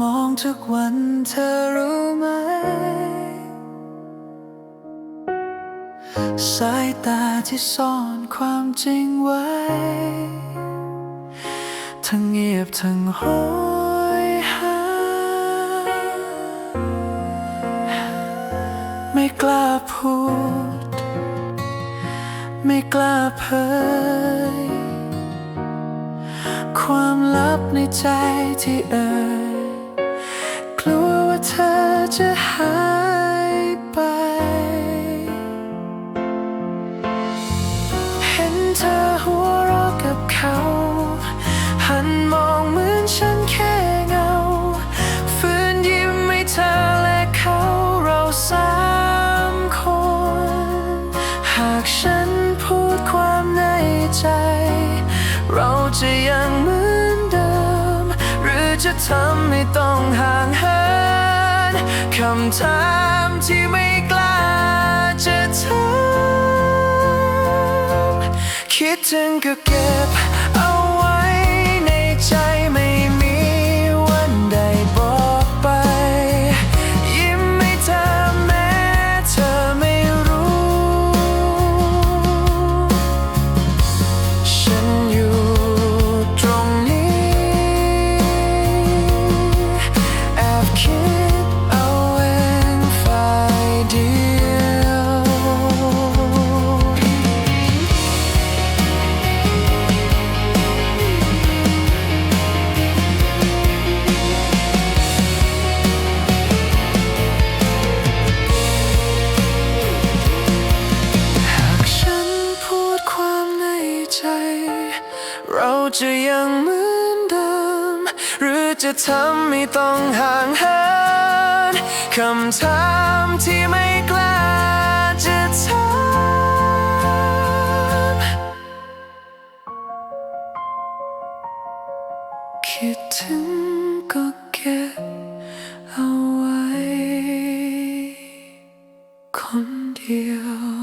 มองทุกวันเธอรู้ไหม สายตาที่ซ่อนความจริงไว้ ทั้งเงียบทั้งโหยหา ไม่กล้าพูด ไม่กล้าเผยความลับในใจที่เอ่ย จะหายไป เห็นเธอหัวเราะกับเขา หันมองเหมือนฉันแค่เงา ฝืนยิ้มให้เธอและเขาเราสามคน หากฉันพูดความในใจ เราจะยังเหมือนเดิม หรือจะทำให้ต้องหา คำถามที่ไม่กล้าจะถามคิดถึงก็เก็บ จะยังเหมือนเดิม หรือจะทำให้ต้องห่างเหินคำถามที่ไม่กล้าจะถามคิดถึงก็เก็บเอาไว้ คนเดียว